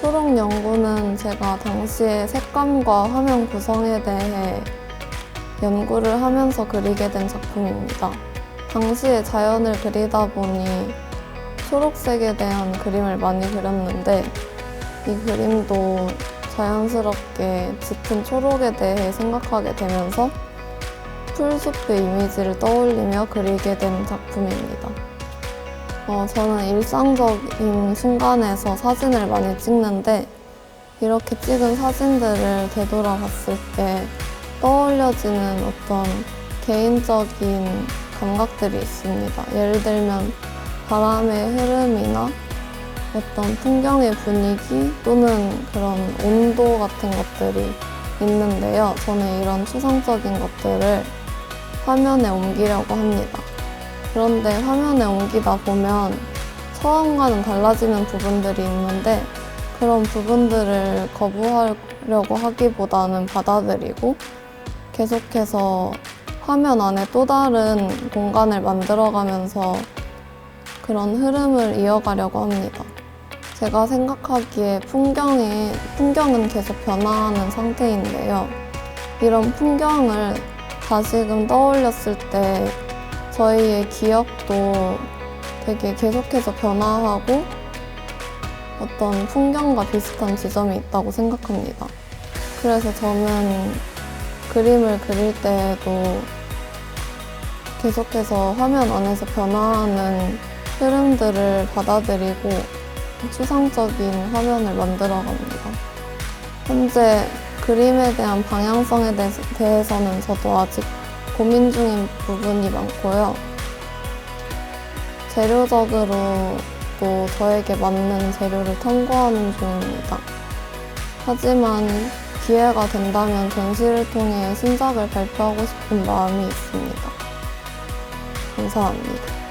초록 연구는 제가 당시에 색감과 화면 구성에 대해 연구를 하면서 그리게 된 작품입니다. 당시에 자연을 그리다 보니 초록색에 대한 그림을 많이 그렸는데 이 그림도 자연스럽게 짙은 초록에 대해 생각하게 되면서 풀숲의 이미지를 떠올리며 그리게 된 작품입니다. 어, 저는 일상적인 순간에서 사진을 많이 찍는데 이렇게 찍은 사진들을 되돌아봤을 때 떠올려지는 어떤 개인적인 감각들이 있습니다. 예를 들면 바람의 흐름이나 어떤 풍경의 분위기 또는 그런 온도 같은 것들이 있는데요. 저는 이런 추상적인 것들을 화면에 옮기려고 합니다. 그런데 화면에 옮기다 보면 처음과는 달라지는 부분들이 있는데 그런 부분들을 거부하려고 하기보다는 받아들이고 계속해서 화면 안에 또 다른 공간을 만들어가면서 그런 흐름을 이어가려고 합니다. 제가 생각하기에 풍경이, 풍경은 계속 변화하는 상태인데요. 이런 풍경을 다시금 떠올렸을 때 저희의 기억도 되게 계속해서 변화하고 어떤 풍경과 비슷한 지점이 있다고 생각합니다. 그래서 저는 그림을 그릴 때에도 계속해서 화면 안에서 변화하는 흐름들을 받아들이고 추상적인 화면을 만들어 갑니다. 현재 그림에 대한 방향성에 대해서- 대해서는 저도 아직 고민 중인 부분이 많고요. 재료적으로도 저에게 맞는 재료를 탐구하는 중입니다. 하지만 기회가 된다면 전시를 통해 신작을 발표하고 싶은 마음이 있습니다. 감사합니다.